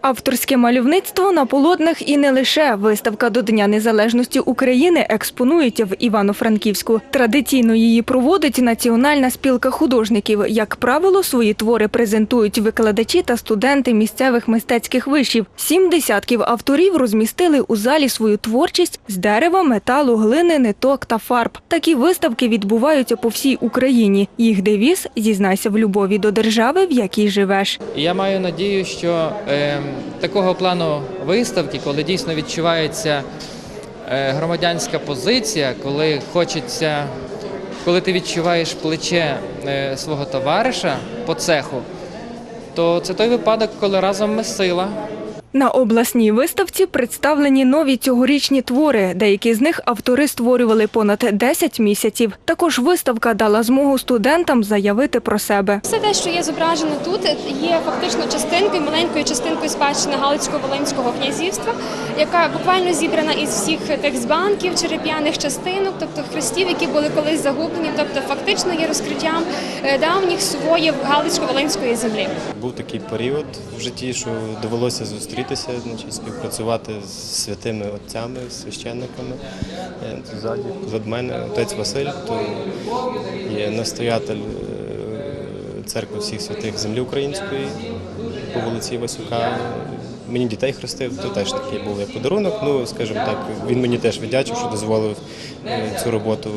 Авторське мальовництво на полотнах і не лише виставка до Дня Незалежності України експонують в Івано-Франківську. Традиційно її проводить Національна спілка художників. Як правило, свої твори презентують викладачі та студенти місцевих мистецьких вишів. Сім десятків авторів розмістили у залі свою творчість з дерева, металу, глини, ниток та фарб. Такі виставки відбуваються по всій Україні. Їх девіз зізнайся в любові до держави, в якій живеш. Я маю надію, що е, такого плану виставки, коли дійсно відчувається е, громадянська позиція, коли хочеться, коли ти відчуваєш плече е, свого товариша по цеху, то це той випадок, коли разом ми сила. На обласній виставці представлені нові цьогорічні твори. Деякі з них автори створювали понад 10 місяців. Також виставка дала змогу студентам заявити про себе. Все те, що є зображено тут, є фактично частинкою, маленькою частинкою спадщини Галицько-Волинського князівства, яка буквально зібрана із всіх тих збанків, череп'яних частинок, тобто хрестів, які були колись загублені, тобто фактично є розкриттям е, давніх своїв Галицько-Волинської землі. Був такий період в житті, що довелося зустрітися, значить, співпрацювати з святими отцями, священниками. Е, Ззаді, позад мене, отець Василь, то є настоятель е, церкви всіх святих землі української по вулиці Васюка. Мені дітей хрестив, то теж такий був як подарунок. Ну, скажімо так, він мені теж віддячив, що дозволив е, цю роботу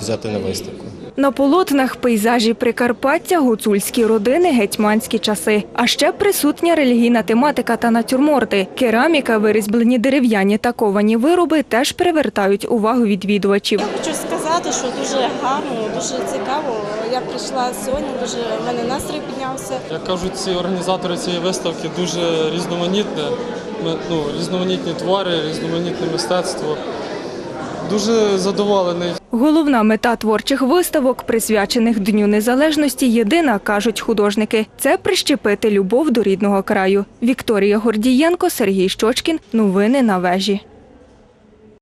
взяти на виставку. На полотнах пейзажі Прикарпаття, гуцульські родини, гетьманські часи. А ще присутня релігійна тематика та натюрморти. Кераміка, вирізблені дерев'яні та ковані вироби теж привертають увагу відвідувачів. Я хочу сказати, що дуже гарно, дуже цікаво. Я прийшла сьогодні, дуже в мене настрій піднявся. Як кажуть, ці організатори цієї виставки дуже різноманітне. Ми- Ну, різноманітні твори, різноманітне мистецтво. Дуже задоволений. Головна мета творчих виставок, присвячених Дню Незалежності, єдина, кажуть художники, це прищепити любов до рідного краю. Вікторія Гордієнко, Сергій Щочкін. Новини на вежі.